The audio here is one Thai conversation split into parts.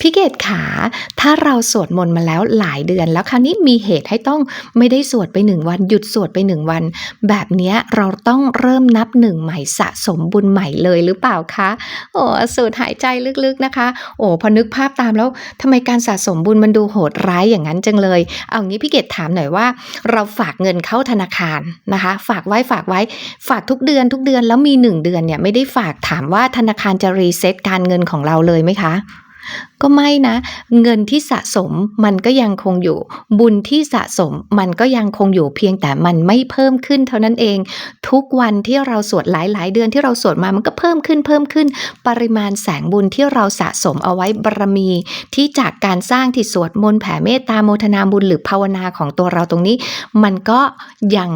พี่เกดขา ถ้าเราสวดมนต์มาแล้วหลายเดือน แล้วคราวนี้มีเหตุให้ต้องไม่ได้สวดไปหนึ่งวัน หยุดสวดไปหนึ่งวัน แบบนี้เราต้องเริ่มนับหนึ่งใหม่สะสมบุญใหม่เลยหรือเปล่าคะโอ้สูดหายใจลึกๆนะคะ โอ้พอนึกภาพตามแล้วทำไมการสะสมบุญมันดูโหดร้ายอย่างนั้นจังเลย เอางี้พี่เกดถามหน่อยว่า เราฝากเงินเข้าธนาคารนะคะ ฝากไว้ฝากไว้ ฝากทุกเดือนทุกเดือนแล้วมีหนึ่งเดือนเนี่ยไม่ได้ฝากถามว่าธนาคารจะรีเซ็ตการเงินของเราเลยไหมคะก็ไม่นะ เงินที่สะสมมันก็ยังคงอยู่ บุญที่สะสมมันก็ยังคงอยู่เพียงแต่มันไม่เพิ่มขึ้นเท่านั้นเอง ทุกวันที่เราสวดหลาย ๆ เดือนที่เราสวดมามันก็เพิ่มขึ้นเพิ่มขึ้น ปริมาณแสงบุญที่เราสะสมเอาไว้บารมี ที่จากการสร้างที่สวดมนต์แผ่เมตตาโมทนาบุญหรือภาวนาของตัวเราตรงนี้ มันก็ยัง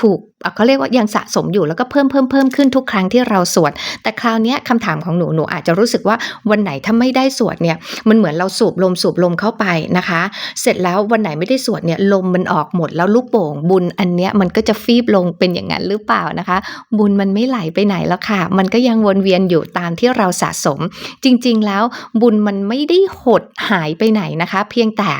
ถูกเขาเรียกว่ายังสะสมอยู่แล้วก็เพิ่มเพิ่มเพิ่มขึ้นทุกครั้งที่เราสวด แต่คราวนี้คำถามของหนูหนูอาจจะรู้สึกว่าวันไหนถ้าไม่ได้สวดเนี่ยมันเหมือนเราสูบลมสูบลมเข้าไปนะคะ เสร็จแล้ววันไหนไม่ได้สวดเนี่ยลมมันออกหมดแล้วลูกโป่งบุญอันเนี้ยมันก็จะฟีบลงเป็นอย่างนั้นหรือเปล่านะคะ บุญมันไม่ไหลไปไหนแล้วค่ะ มันก็ยังวนเวียนอยู่ตามที่เราสะสม จริงๆแล้วบุญมันไม่ได้หดหายไปไหนนะคะ เพียงแต่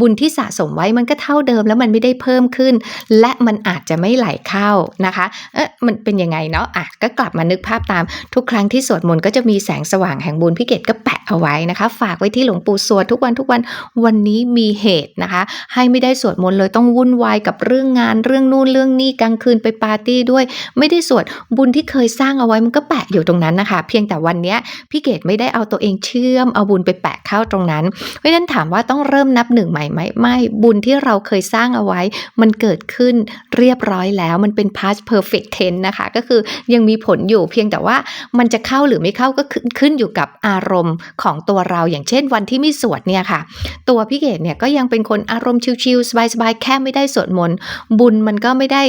บุญที่สะสมไว้มันก็เท่าเดิมแล้วมันไม่ได้เพิ่มขึ้น และมันอาจจะไม่ไหลเข้านะคะ เอ๊ะมันเป็นยังไงเนาะอะก็กลับมานึกภาพตามทุกครั้งที่สวดมนต์ก็จะมีแสงสว่างแห่งบุญพี่เกดก็แปะเอาไว้นะคะฝากไว้ที่หลวงปู่สวดทุกวันทุกวันวันนี้มีเหตุนะคะ ให้ไม่ได้สวดมนต์เลยต้องวุ่นวายกับเรื่องงานเรื่องนู่นเรื่องนี้กลางคืนไปปาร์ตี้ด้วย ไม่ได้สวดบุญที่เคยสร้างเอาไว้มันก็แปะอยู่ตรงนั้นนะคะ เพียงแต่วันนี้พี่เกดไม่ได้เอาตัวเองเชื่อมเอาบุญไปแปะเข้าตรงนั้น เพราะฉะนั้นถามว่าต้องเริ่มนับหนึ่งใหม่ไหมไม่บุญที่เราเคยสร้างเอาไว้ มันเกิดขึ้นเรียบร้อยแล้วมันเป็น past perfect tense นะคะ ก็คือยังมีผลอยู่เพียงแต่ว่ามันจะเข้าหรือไม่เข้าก็ขึ้นขึ้นอยู่กับอารมณ์ของตัวเราอย่างเช่นวันที่ไม่สวดเนี่ยค่ะ ตัวพี่เกดเนี่ยก็ยังเป็นคนอารมณ์ชิลๆสบายๆ แค่ไม่ได้สวดมนต์บุญมันก็ไม่ได้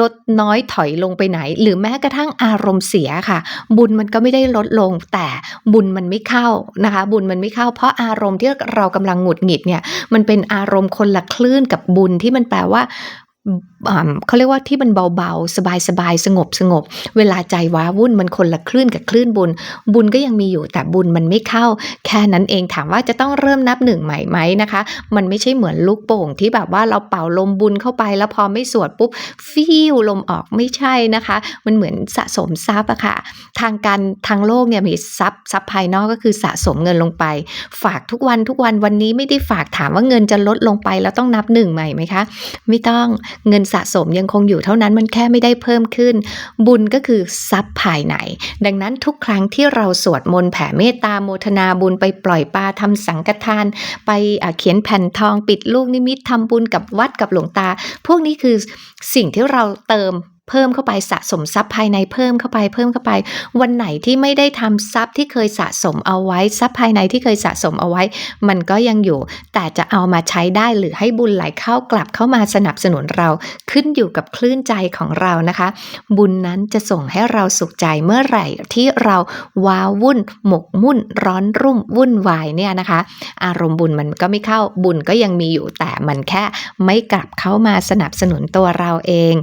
ลดน้อยถอยลงไปไหน หรือแม้กระทั่งอารมณ์เสียค่ะ บุญมันก็ไม่ได้ลดลง แต่บุญมันไม่เข้านะคะ บุญมันไม่เข้า เพราะอารมณ์ที่เรากำลังหงุดหงิดเนี่ยมันเป็นอารมณ์คนละคลื่นกับบุญที่มันแปลว่า เขาเรียกว่าที่มันเบาๆ สบายๆ สงบสงบ เวลาใจว้าวุ่นมันคนละคลื่นกับคลื่นบุญ บุญก็ยังมีอยู่แต่บุญมันไม่เข้า แค่นั้นเองถามว่าจะต้องเริ่มนับหนึ่งใหม่ไหมนะคะ มันไม่ใช่เหมือนลูกโป่งที่แบบว่าเราเป่าลมบุญเข้าไปแล้วพอไม่สวดปุ๊บฟิวลมออกไม่ใช่นะคะ มันเหมือนสะสมทรัพย์อะค่ะ ทางการทางโลกเนี่ยมีทรัพย์ทรัพย์ภายนอกก็คือสะสมเงินลงไป ฝากทุกวันทุกวันวันนี้ไม่ได้ฝากถามว่าเงินจะลดลงไปแล้วต้องนับหนึ่งใหม่ไหมคะ ไม่ต้องเงินสะสมยังคงอยู่เท่านั้นมันแค่ไม่ได้เพิ่มขึ้น บุญก็คือทรัพย์ภายใน ดังนั้นทุกครั้งที่เราสวดมนต์แผ่เมตตาโมทนาบุญไปปล่อยปลาทำสังฆทาน ไปเขียนแผ่นทองปิดลูกนิมิตทำบุญกับวัดกับหลวงตา พวกนี้คือสิ่งที่เราเติม เพิ่มเข้าไปสะสมทรัพย์ภายในเพิ่มเข้าไปเพิ่มเข้าไป วันไหนที่ไม่ได้ทำทรัพย์ที่เคยสะสมเอาไว้ทรัพย์ภายในที่เคยสะสมเอาไว้ มันก็ยังอยู่ แต่จะเอามาใช้ได้หรือให้บุญไหลเข้ากลับเข้ามาสนับสนุนเราขึ้นอยู่กับคลื่นใจของเรานะคะ บุญนั้นจะส่งให้เราสุขใจเมื่อไหร่ที่เราว้าวุ่น หมกมุ่น ร้อนรุ่มวุ่นวายเนี่ยนะคะ อารมณ์บุญมันก็ไม่เข้าบุญก็ยังมีอยู่แต่มันแค่ไม่กลับเข้ามาสนับสนุนตัวเราเอง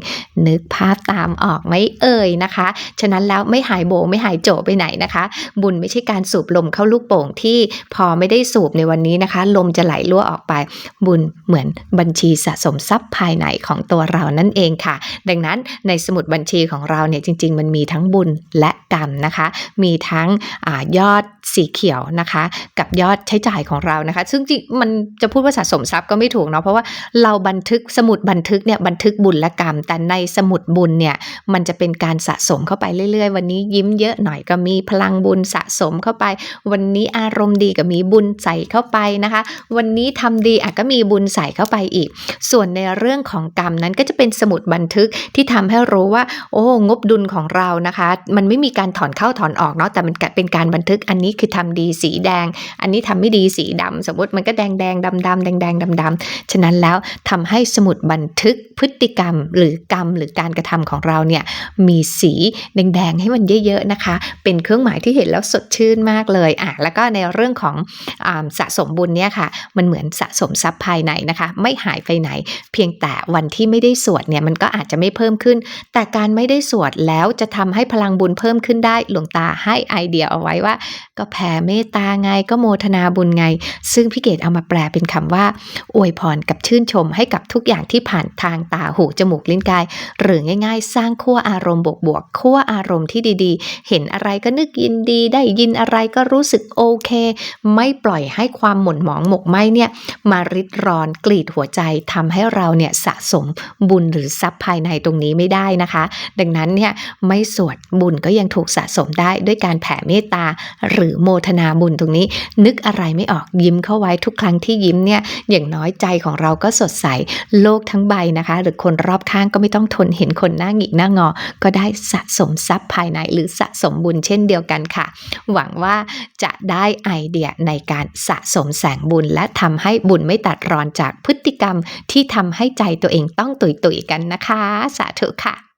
นึกภาพตามออกไหม่เอ่ยนะคะ ฉะนั้นแล้วไม่หายโบไม่หายโจไปไหนนะคะ บุญไม่ใช่การสูบลมเข้าลูกโป่งที่พอไม่ได้สูบในวันนี้นะคะ ลมจะไหลรั่วออกไป บุญเหมือนบัญชีสะสมทรัพย์ภายในของตัวเรานั่นเองค่ะ ดังนั้นในสมุดบัญชีของเราเนี่ยจริง ๆ มันมีทั้งบุญและกรรมนะคะ มีทั้งอยอดสีเขียวนะคะ กับยอดใช้จ่ายของเรานะคะ ซึ่งจริงมันจะพูดว่าสะสมทรัพย์ก็ไม่ถูกเนาะเพราะว่าเราบันทึกสมุดบันทึกเนี่ยบันทึกบุญและกรรม แต่ในสมุดบุญเนี่ยมันจะเป็นการสะสมเข้าไปเรื่อย ๆ วันนี้ยิ้มเยอะหน่อยก็มีพลังบุญสะสมเข้าไป วันนี้อารมณ์ดีก็มีบุญใส่เข้าไปนะคะ วันนี้ทำดีอะก็มีบุญใส่เข้าไปอีก ส่วนในเรื่องของกรรมนั้นก็จะเป็นสมุดบันทึกที่ทำให้รู้ว่า โอ้งบดุลของเรานะคะ มันไม่มีการถอนเข้าถอนออกเนาะแต่มันเป็นการบันทึกอันนี้คือทำดีสีแดง อันนี้ทำไม่ดีสีดำสมมติมันก็แดงแดงดำดำแดงแดงดำดำฉะนั้นแล้วทำให้สมุดบันทึกพฤติกรรมหรือกรรมหรือการกระทำของเราเนี่ยมีสีแดงๆให้มันเยอะๆนะคะ เป็นเครื่องหมายที่เห็นแล้วสดชื่นมากเลยอะแล้วก็ในเรื่องของอสะสมบุญเนี่ยค่ะ มันเหมือนสะสมทรัพย์ภายในนะคะ ไม่หายไปไหน เพียงแต่วันที่ไม่ได้สวดเนี่ยมันก็อาจจะไม่เพิ่มขึ้น แต่การไม่ได้สวดแล้วจะทำให้พลังบุญเพิ่มขึ้นได้หลวงตาให้ไอเดียเอาไว้ว่า ก็แผ่เมตตาไงก็โมทนาบุญไง ซึ่งพี่เกดเอามาแปลเป็นคำว่า อวยพรกับชื่นชมให้กับทุกอย่างที่ผ่านทางตาหูจมูกลิ้นกาย หรือง่ายๆ สร้างขั้วอารมณ์บวกๆขั้วอารมณ์ที่ดีๆ เห็นอะไรก็นึกยินดี ได้ยินอะไรก็รู้สึกโอเค ไม่ปล่อยให้ความหม่นหมองหมกไหมเนี่ยมาริดรอนกรีดหัวใจทำให้เราเนี่ยสะสมบุญหรือทรัพย์ภายในตรงนี้ไม่ได้นะคะ ดังนั้นเนี่ยไม่สวดบุญก็ยังถูกสะสมได้ด้วยการแผ่เมตตาหรือโมทนาบุญตรงนี้ นึกอะไรไม่ออกยิ้มเข้าไว้ทุกครั้งที่ยิ้มเนี่ยอย่างน้อยใจของเราก็สดใสโลกทั้งใบนะคะ หรือคนรอบข้างก็ไม่ต้องทนเห็นคนหน้าหงิกหน้างอ ก็ได้สะสมทรัพย์ภายในหรือสะสมบุญเช่นเดียวกันค่ะ หวังว่าจะได้ไอเดียในการสะสมแสงบุญ และทำให้บุญไม่ตัดรอนจากพฤติกรรมที่ทำให้ใจตัวเองต้องตุยๆกันนะคะ สาธุค่ะ